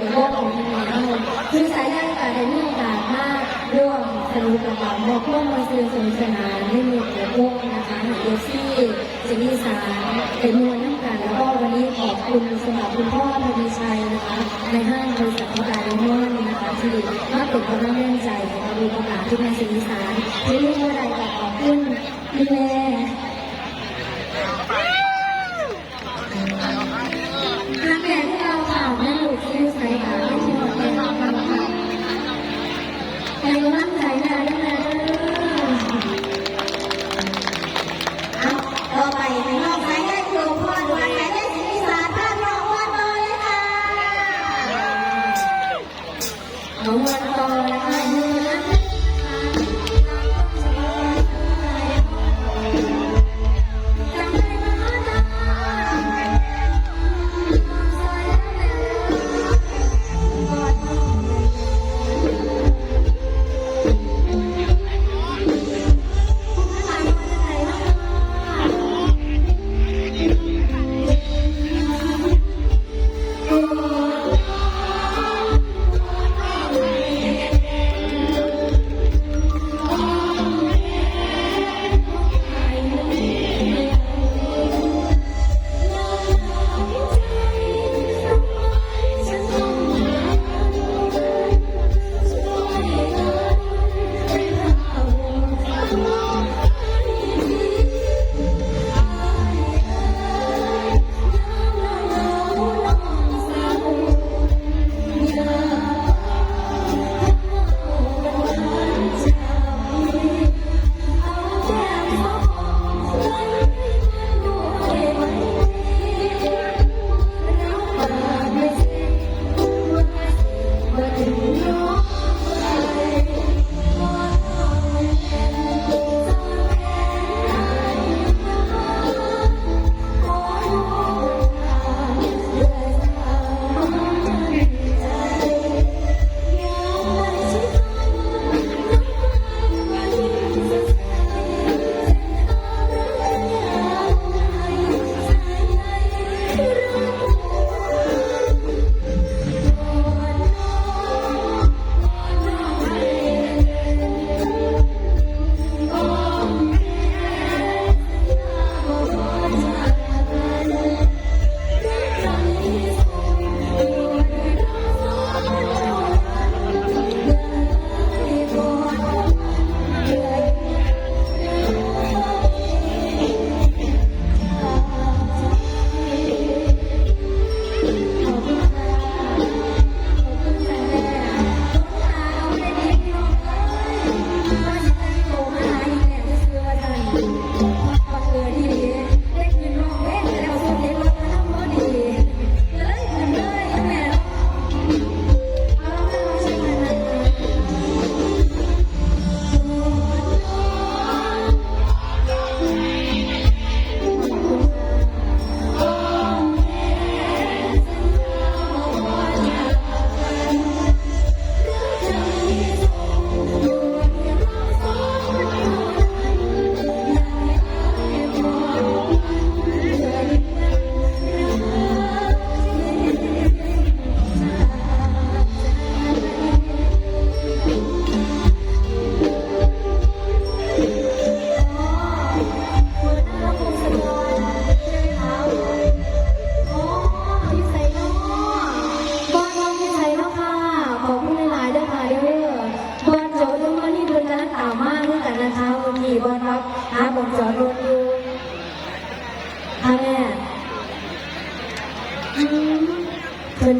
เป็นโลกของทีมงานทั้งหมดคือสายงานการได้มีโอกาสมาร่วมสนุกกับเราบอกร่วมมาซื้อสนุกสนานไม่มีเกี่ยวกับนะคะหนูเอซี่เจนี่สารเป็นมวลน้ำกันแล้วก็วันนี้ขอบคุณสำหรับคุณพ่อทวีชัยนะคะในห้างบริษัทพิการมอนนะคะที่มาเป็นกำลังแรงใจของเราประกาศที่งานเจนี่สารที่เรื่องอะไรก็ขอบคุณพี่แม่ แต่ก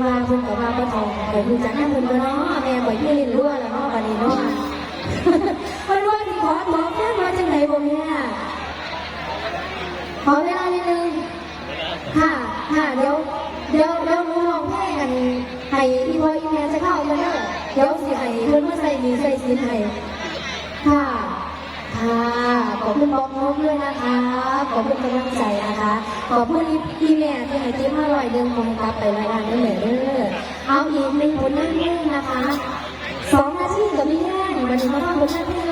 ว่าเพิ่นกับว่าบ่ทองเพิ่นรู้จักนั่นเพิ่นบ่เนาะแม่บ่อยืนรั่วแล้วเนาะบัดนี้เนาะเพิ่นว่าสิขอตัวแค่มาจังไดบ่แม่ขอเวลานิดนึงค่ะค่ะเดี๋ยวเดี๋ยวเดี๋ยวหนูลองเพลงกันให้พี่พ่ออีแม่จะเข้ามาเด้อเดี๋ยวสิให้เพื่นมาใส่มีใส่สิให้ค่ะ ค่ะขอบคุณบอมนกด้วยนะคะขอบคุณกำลังใจนะคะขอบคุณพี่แม่ที่ให้ที่มาร้อยเดือนคงกลับไปรายงานด้วยเด้อเอาอีกหนึ่งผลงานเพลงนะคะสองนาทีกับพี่แม่วันนี้มาทำผลงานเพลง